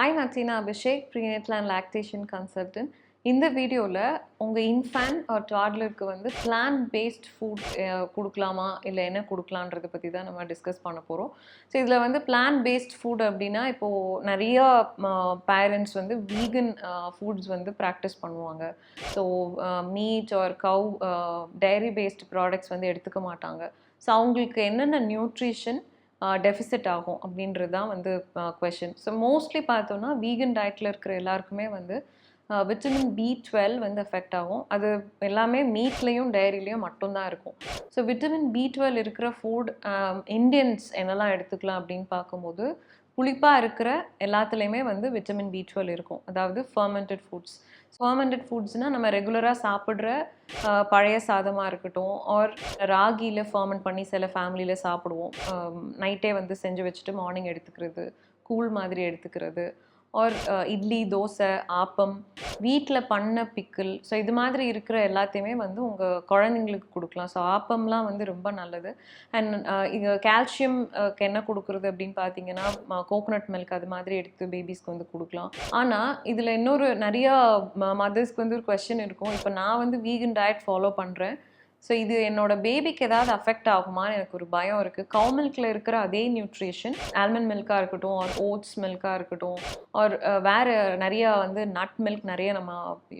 Hi நான் Sheena Abhishek prenatal and lactation consultant இந்த வீடியோவில் உங்கள் இன்ஃபேன் ஆர் டாட்லருக்கு வந்து பிளான் பேஸ்ட் ஃபுட் கொடுக்கலாமா? இல்லை என்ன கொடுக்கலான்றத பற்றி தான் நம்ம டிஸ்கஸ் பண்ண போகிறோம் ஸோ இதில் வந்து பிளான் பேஸ்ட் ஃபுட் அப்படின்னா இப்போது நிறையா பேரண்ட்ஸ் வந்து வீகன் ஃபுட்ஸ் வந்து ப்ராக்டிஸ் பண்ணுவாங்க. So meat or cow dairy based products வந்து எடுத்துக்க மாட்டாங்க. ஸோ அவங்களுக்கு என்னென்ன நியூட்ரிஷன் டெஃபிசிட் ஆகும் அப்படின்றது தான் வந்து கொஷின் ஸோ மோஸ்ட்லி பார்த்தோன்னா வீகன் டயட்டில் இருக்கிற எல்லாருக்குமே வந்து விட்டமின் பி டுவெல் வந்து எஃபெக்ட் ஆகும். அது எல்லாமே மீட்லேயும் டைரிலையும் மட்டும்தான் இருக்கும். ஸோ விட்டமின் பி டுவெல் இருக்கிற ஃபுட் இண்டியன்ஸ் என்னெல்லாம் எடுத்துக்கலாம் அப்படின்னு பார்க்கும்போது புளிப்பாக இருக்கிற எல்லாத்துலேயுமே வந்து விட்டமின் பி டுவெல் இருக்கும். அதாவது ஃபர்மெண்டட் ஃபுட்ஸ் ஃபர்மெண்டட் ஃபுட்ஸ்னால் நம்ம ரெகுலராக சாப்பிட்ற பழைய சாதமாக இருக்கட்டும் ஆர் ராகியில் ஃபர்மெண்ட் பண்ணி சில ஃபேமிலியில் சாப்பிடுவோம். நைட்டே வந்து செஞ்சு வச்சுட்டு மார்னிங் எடுத்துக்கிறது கூழ் மாதிரி எடுத்துக்கிறது ஆர் uh, இட்லி தோசை ஆப்பம் வீட்டில் பண்ண பிக்கிள் ஸோ இது மாதிரி இருக்கிற எல்லாத்தையுமே வந்து உங்கள் குழந்தைங்களுக்கு கொடுக்கலாம். ஸோ ஆப்பம்லாம் வந்து ரொம்ப நல்லது. அண்ட் uh, இது uh, கால்சியம் என்ன கொடுக்குறது அப்படின்னு பார்த்தீங்கன்னா கோகோனட் மில்க் அது மாதிரி எடுத்து பேபிஸ்க்கு வந்து கொடுக்கலாம். ஆனால் இதில் இன்னொரு நிறையா மதர்ஸ்க்கு வந்து ஒரு கொஷின் இருக்கும். இப்போ நான் வந்து வீகன் டயட் ஃபாலோ பண்ணுறேன் ஸோ இது என்னோட பேபிக்கு ஏதாவது அஃபெக்ட் ஆகுமான்னு எனக்கு ஒரு பயம் இருக்குது கவு மில்கில் இருக்கிற அதே நியூட்ரிஷன் ஆல்மண்ட் மில்காக இருக்கட்டும் ஆர் ஓட்ஸ் மில்காக இருக்கட்டும் ஆர் வேறு நிறையா வந்து நட் மில்க் நிறைய நம்ம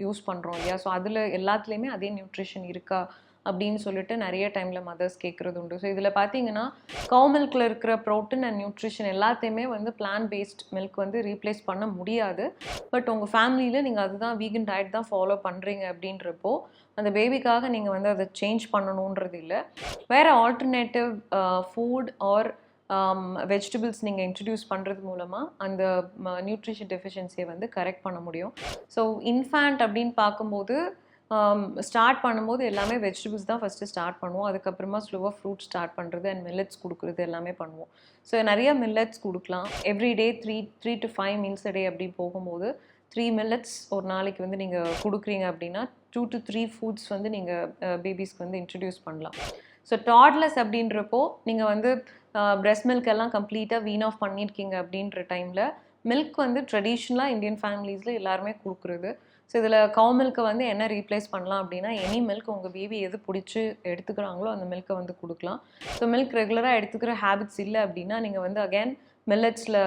யூஸ் பண்ணுறோம் இல்லையா? ஸோ அதில் எல்லாத்துலேயுமே அதே நியூட்ரிஷன் இருக்கா? அப்படின்னு சொல்லிட்டு நிறைய டைமில் மதர்ஸ் கேட்குறது உண்டு. ஸோ இதில் பார்த்தீங்கன்னா கவு மில்கில் இருக்கிற ப்ரோட்டீன் அண்ட் நியூட்ரிஷன் எல்லாத்தையுமே வந்து பிளான் பேஸ்ட் மில்க் வந்து ரீப்ளேஸ் பண்ண முடியாது. பட் உங்கள் ஃபேமிலியில் நீங்கள் அதுதான் வீகன் டயட் தான் ஃபாலோ பண்ணுறீங்க அப்படின்றப்போ அந்த பேபிக்காக நீங்கள் வந்து அதை சேஞ்ச் பண்ணணுன்றது இல்லை. வேறு ஆல்டர்னேட்டிவ் ஃபுட் ஆர் வெஜிடபிள்ஸ் நீங்கள் இன்ட்ரடியூஸ் பண்ணுறது மூலமாக அந்த நியூட்ரிஷன் டெஃபிஷியன்சியை வந்து கரெக்ட் பண்ண முடியும். ஸோ இன்ஃபேண்ட் அப்படின்னு பார்க்கும்போது ஸ்டார்ட் பண்ணும்போது எல்லாமே வெஜிடபிள்ஸ் தான் ஃபஸ்ட்டு ஸ்டார்ட் பண்ணுவோம். அதுக்கப்புறமா ஸ்லோவாக ஃப்ரூட் ஸ்டார்ட் பண்ணுறது அண்ட் மில்லட்ஸ் கொடுக்குறது எல்லாமே பண்ணுவோம். ஸோ நிறைய மில்லட்ஸ் கொடுக்கலாம். Every day three three to five meals day அப்படி போகும்போது த்ரீ மில்லட்ஸ் ஒரு நாளைக்கு வந்து நீங்கள் கொடுக்குறீங்க அப்படின்னா டூ டு த்ரீ ஃபுட்ஸ் வந்து நீங்கள் பேபிஸ்க்கு வந்து இன்ட்ரடியூஸ் பண்ணலாம். ஸோ டாட்லெஸ் அப்படின்றப்போ நீங்கள் வந்து பிரெஸ்ட் மில்க் எல்லாம் கம்ப்ளீட்டாக வீன் ஆஃப் பண்ணியிருக்கீங்க அப்படின்ற டைமில் மில்க் வந்து ட்ரெடிஷ்னலாக இந்தியன் ஃபேமிலிஸில் எல்லாருமே கொடுக்குறது. ஸோ இதில் கவு மில்க்கை வந்து என்ன ரீப்ளேஸ் பண்ணலாம் அப்படின்னா எனி மில்க் உங்கள் பேபி எது பிடிச்சி எடுத்துக்கிறாங்களோ அந்த மில்க்கை வந்து கொடுக்கலாம். ஸோ மில்க் ரெகுலராக எடுத்துக்கிற ஹேபிட்ஸ் இல்லை அப்படின்னா நீங்கள் வந்து அகேன் மில்லட்ஸில்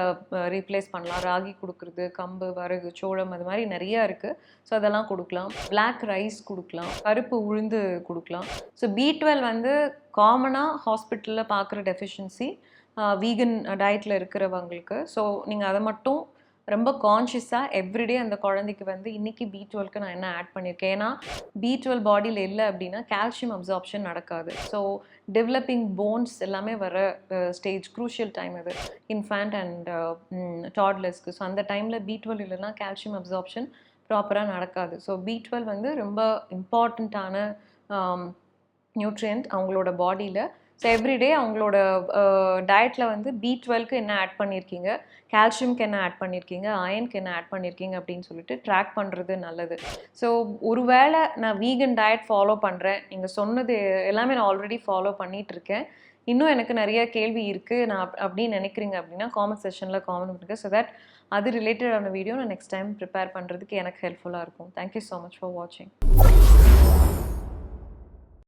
ரீப்ளேஸ் பண்ணலாம். ராகி கொடுக்குறது கம்பு வரகு சோளம் அது மாதிரி நிறையா இருக்குது ஸோ அதெல்லாம் கொடுக்கலாம். பிளாக் ரைஸ் கொடுக்கலாம். கருப்பு உளுந்து கொடுக்கலாம். ஸோ பி டுவெல் வந்து காமனாக ஹாஸ்பிட்டலில் பார்க்குற டெஃபிஷியன்சி வீகன் டயட்டில் இருக்கிறவங்களுக்கு. ஸோ நீங்கள் அதை மட்டும் ரொம்ப கான்ஷியஸாக எவ்ரிடே அந்த குழந்தைக்கு வந்து இன்றைக்கி பி டுவெல்க்கு நான் என்ன ஆட் பண்ணியிருக்கேன் ஏன்னா பி டுவெல் பாடியில் இல்லை அப்படின்னா கால்சியம் அப்சார்ப்ஷன் நடக்காது. ஸோ டெவலப்பிங் போன்ஸ் எல்லாமே வர ஸ்டேஜ் க்ரூஷியல் டைம் இது இன்ஃபேண்ட் அண்ட் டாட்லர்ஸ்க்கு ஸோ அந்த டைமில் பி டுவெல் இல்லைன்னா கால்சியம் அப்சார்ப்ஷன் ப்ராப்பராக நடக்காது. ஸோ பி டுவெல் வந்து ரொம்ப இம்பார்ட்டண்ட்டான நியூட்ரியன்ட் அவங்களோட பாடியில் ஸோ எவ்ரிடே அவங்களோட டயட்டில் வந்து பி டுவெல்க்கு என்ன ஆட் பண்ணியிருக்கீங்க கால்சியம்க்கு என்ன ஆட் பண்ணியிருக்கீங்க அயனுக்கு என்ன ஆட் பண்ணியிருக்கீங்க அப்படின்னு சொல்லிட்டு ட்ராக் பண்ணுறது நல்லது. ஸோ ஒருவேளை நான் வீகன் டயட் ஃபாலோ பண்ணுறேன் நீங்கள் சொன்னது எல்லாமே நான் ஆல்ரெடி ஃபாலோ பண்ணிகிட்ருக்கேன் இன்னும் எனக்கு நிறைய கேள்வி இருக்குது நான் அப்படின்னு நினைக்கிறீங்க அப்படின்னா காமெண்ட் செஷனில் காமெண்ட் பண்ணுங்க. ஸோ தட் அது ரிலேட்டடான வீடியோ நான் நெக்ஸ்ட் டைம் ப்ரிப்பேர் பண்ணுறதுக்கு எனக்கு ஹெல்ப்ஃபுல்லாக இருக்கும். தேங்க்யூ ஸோ மச் ஃபார் வாட்சிங்